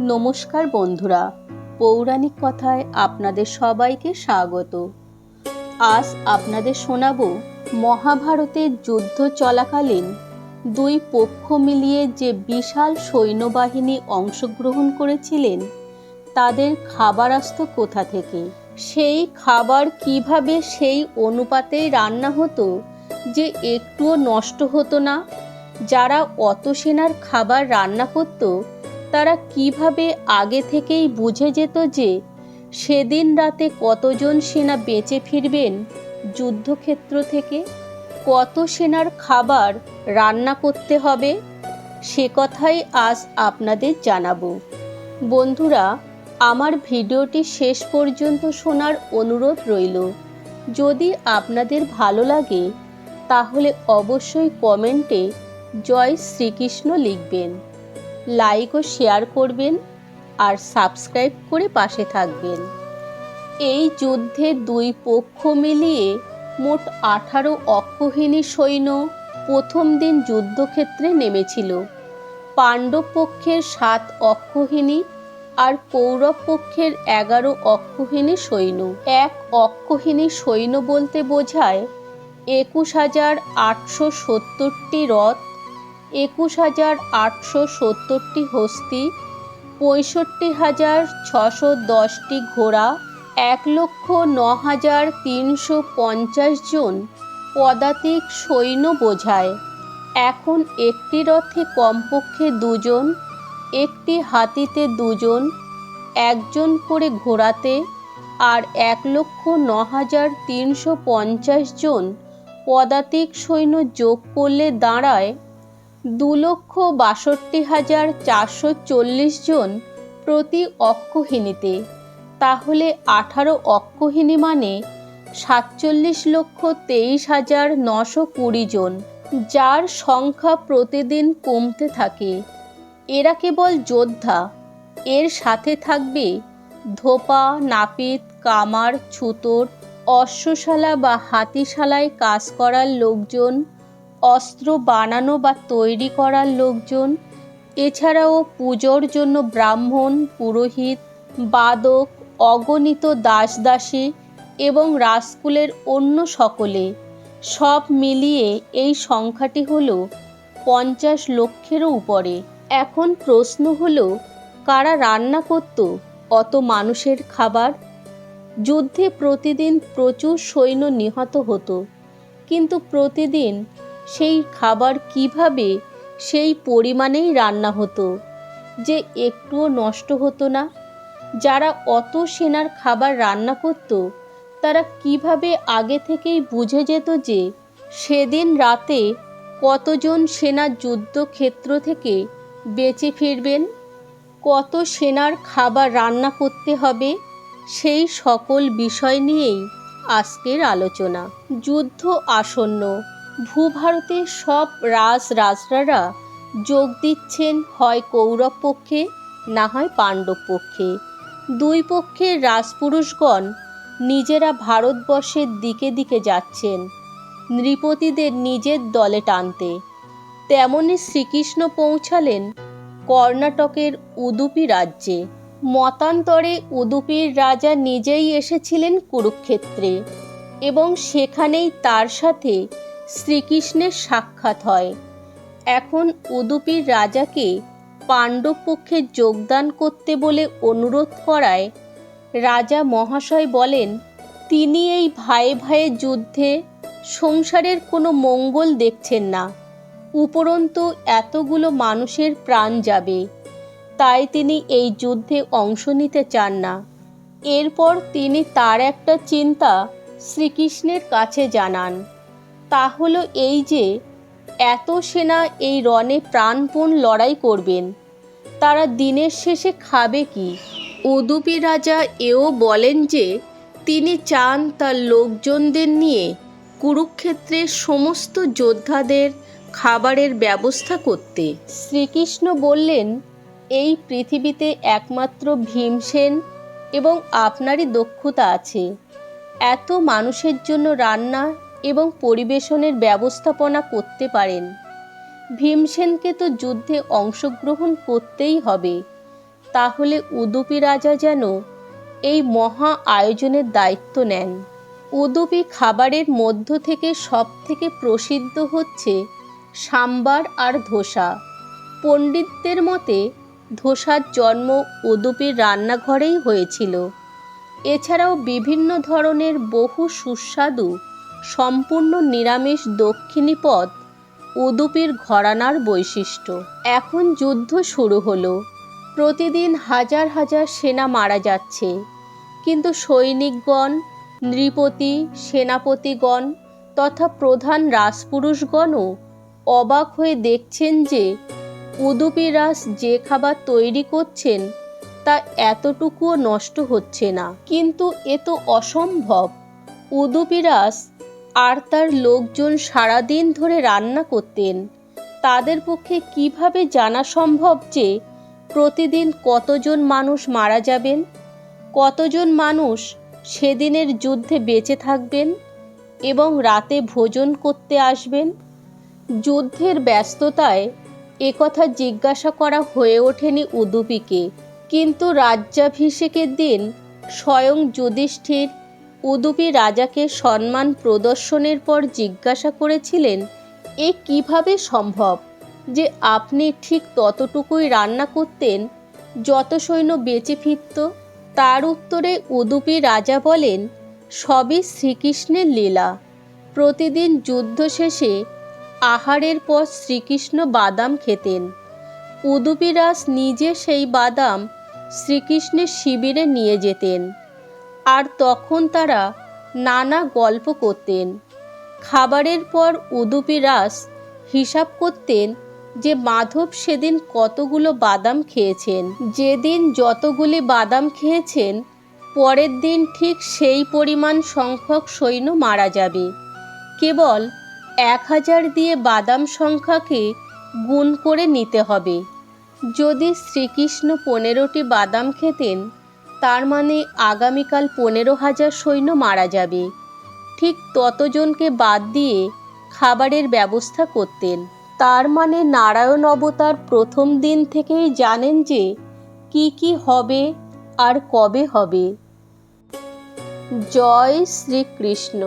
নমস্কার বন্ধুরা, পৌরাণিক কথায় আপনাদের সবাইকে স্বাগত। আজ আপনাদের শোনাবো মহাভারতের যুদ্ধ চলাকালীন দুই পক্ষ মিলিয়ে যে বিশাল সৈন্যবাহিনী অংশগ্রহণ করেছিলেন, তাদের খাবার আসতো কোথা থেকে? সেই খাবার কীভাবে সেই অনুপাতেই রান্না হতো যে একটুও নষ্ট হতো না? যারা অত সেনার খাবার রান্না করতো তারা কীভাবে আগে থেকেই বুঝে যেত যে সেদিন রাতে কতজন সেনা বেঁচে ফিরবেন, যুদ্ধক্ষেত্র থেকে কত সেনার খাবার রান্না করতে হবে, সে কথাই আজ আপনাদের জানাব। বন্ধুরা, আমার ভিডিওটি শেষ পর্যন্ত শোনার অনুরোধ রইল। যদি আপনাদের ভালো লাগে, তাহলে অবশ্যই কমেন্টে জয় শ্রীকৃষ্ণ লিখবেন। লাইক ও শেয়ার করবেন আর সাবস্ক্রাইব করে পাশে থাকবেন। এই যুদ্ধে দুই পক্ষ মিলিয়ে মোট আঠারো অক্ষহিনী সৈন্য প্রথম দিন যুদ্ধক্ষেত্রে নেমেছিল। পাণ্ডব পক্ষের সাত অক্ষহিনী আর কৌরব পক্ষের এগারো অক্ষহিনী সৈন্য। এক অক্ষহিনী সৈন্য বলতে বোঝায় একুশ হাজার আটশো সত্তরটি রথ একুশ হাজার আটশো সত্তরটি হস্তি, পঁয়ষট্টি হাজার ছশো দশটি ঘোড়া, এক লক্ষ ন হাজার তিনশো পঞ্চাশ জন পদাতিক সৈন্য বোঝায়। এখন একটি রথে কমপক্ষে দুজন, একটি হাতিতে দুজন, একজন করে ঘোড়াতে আর এক লক্ষ ন হাজার তিনশো পঞ্চাশ জন পদাতিক সৈন্য যোগ করলে দাঁড়ায় দু লক্ষ বাষট্টি হাজার চারশো চল্লিশ জন প্রতি অক্ষহিনীতে তাহলে আঠারো অক্ষহিনী মানে সাতচল্লিশ লক্ষ তেইশ হাজার নশো কুড়ি জন, যার সংখ্যা প্রতিদিন কমতে থাকে। এরা কেবল যোদ্ধা। এর সাথে থাকবে ধোপা, নাপিত, কামার, ছুতোর, অশ্বশালা বা হাতিশালায় কাজ করার লোকজন অস্ত্র বানানো বা তৈরি করার লোকজন, এছাড়াও পুজোর জন্য ব্রাহ্মণ, পুরোহিত, বাদক, অগণিত দাস দাসী এবং রাজকুলের অন্য সকলে সব মিলিয়ে এই সংখ্যাটি হল পঞ্চাশ লক্ষেরও উপরে। এখন প্রশ্ন হলো, কারা রান্না করত? অত মানুষের খাবার? যুদ্ধে প্রতিদিন প্রচুর সৈন্য নিহত হতো। কিন্তু প্রতিদিন সেই খাবার কীভাবে সেই পরিমাণেই রান্না হতো যে একটুও নষ্ট হতো না? যারা অত সেনার খাবার রান্না করত, তারা কীভাবে আগে থেকেই বুঝে যেত যে সেদিন রাতে কতজন সেনা যুদ্ধক্ষেত্র থেকে বেঁচে ফিরবেন? কত সেনার খাবার রান্না করতে হবে? সেই সকল বিষয় নিয়েই আজকের আলোচনা। যুদ্ধ আসন্ন। ভূভারতের সব রাজ রাজরারা যোগ দিচ্ছেন হয় কৌরব পক্ষে, না হয় পাণ্ডব পক্ষে। দুই পক্ষের রাজপুরুষগণ নিজেরা ভারতবর্ষের দিকে দিকে যাচ্ছেন, নৃপতিদের নিজের দলে টানতে। তেমনি শ্রীকৃষ্ণ পৌঁছালেন কর্ণাটকের উদুপি রাজ্যে। মতান্তরে উদুপির রাজা নিজেই এসেছিলেন কুরুক্ষেত্রে এবং সেখানেই তার সাথে শ্রীকৃষ্ণের সাক্ষাৎ হয়। এখন উদুপির রাজাকে পাণ্ডব পক্ষে যোগদান করতে বলে অনুরোধ করায় রাজা মহাশয় বলেন, তিনি এই ভাইয়ে ভাইয়ে যুদ্ধে সংসারের কোনো মঙ্গল দেখছেন না। উপরন্তু এতগুলো মানুষের প্রাণ যাবে। তাই তিনি এই যুদ্ধে অংশ নিতে চান না। এরপর তিনি তার একটা চিন্তা শ্রীকৃষ্ণের কাছে জানান। তা হলো এই যে এত সেনা এই রণে প্রাণপণ লড়াই করবেন, তারা দিনের শেষে খাবে কি? উদুপি রাজা এও বলেন যে, তিনি চান তার লোকজনদের নিয়ে কুরুক্ষেত্রের সমস্ত যোদ্ধাদের খাবারের ব্যবস্থা করতে। শ্রীকৃষ্ণ বললেন, এই পৃথিবীতে একমাত্র ভীমসেন এবং আপনারই দক্ষতা আছে। এত মানুষের জন্য রান্না এবং পরিবেশনের ব্যবস্থাপনা করতে পারেন। ভীমসেনকে তো যুদ্ধে অংশগ্রহণ করতেই হবে। তাহলে উদুপি রাজা যেন এই মহা আয়োজনের দায়িত্ব নেন। উদুপি খাবারের মধ্য থেকে সব থেকে প্রসিদ্ধ হচ্ছে সাম্বার আর ধোসা। পণ্ডিতদের মতে, ধোসার জন্ম উদুপির রান্নাঘরেই হয়েছিল। এছাড়াও বিভিন্ন ধরনের বহু সুস্বাদু সম্পূর্ণ নিরামিষ দক্ষিণী পদ উদুপির ঘরানার বৈশিষ্ট্য। এখন যুদ্ধ শুরু হলো। প্রতিদিন হাজার হাজার সেনা মারা যাচ্ছে। কিন্তু সৈনিকগণ, নৃপতি, সেনাপতিগণ তথা প্রধান রাজপুরুষগণও অবাক হয়ে দেখছেন যে উদুপিরাস যে খাবার তৈরি করছেন তা এতটুকুও নষ্ট হচ্ছে না। কিন্তু এ তো অসম্ভব। উদুপিরাস আর তার লোকজন সারাদিন ধরে রান্না করতেন। তাদের পক্ষে কীভাবে জানা সম্ভব যে প্রতিদিন কতজন মানুষ মারা যাবেন? কতজন মানুষ সেদিনের যুদ্ধে বেঁচে থাকবেন এবং রাতে ভোজন করতে আসবেন? যুদ্ধের ব্যস্ততায় একথা জিজ্ঞাসা করা হয়ে ওঠেনি উদুপিকে। কিন্তু রাজ্যাভিষেকের দিন স্বয়ং যুধিষ্ঠির উদুপি রাজাকে সম্মান প্রদর্শনের পর জিজ্ঞাসা করেছিলেন, এ কীভাবে সম্ভব যে আপনি ঠিক ততটুকুই রান্না করতেন? যত সৈন্য বেঁচে ফিরত, তার উত্তরে উদুপি রাজা বলেন, সবই শ্রীকৃষ্ণের লীলা। প্রতিদিন যুদ্ধ শেষে আহারের পর শ্রীকৃষ্ণ বাদাম খেতেন। উদুপিরাস নিজে সেই বাদাম শ্রীকৃষ্ণের শিবিরে নিয়ে যেতেন। আর তখন তারা নানা গল্প করতেন। খাবারের পর উদুপি রাস হিসাব করতেন যে মাধব সেদিন কতগুলো বাদাম খেয়েছেন। যেদিন যতগুলি বাদাম খেয়েছেন, পরের দিন ঠিক সেই পরিমাণ সংখ্যক সৈন্য মারা যাবে। কেবল এক হাজার দিয়ে বাদাম সংখ্যাকে গুণ করে নিতে হবে। যদি শ্রীকৃষ্ণ পনেরোটি বাদাম খেতেন তার মানে আগামীকাল পনেরো হাজার সৈন্য মারা যাবে। ঠিক ততজনকে বাদ দিয়ে খাবারের ব্যবস্থা করতেন। তার মানে নারায়ণ অবতার প্রথম দিন থেকেই জানেন যে কি কি হবে আর কবে হবে। জয় শ্রীকৃষ্ণ।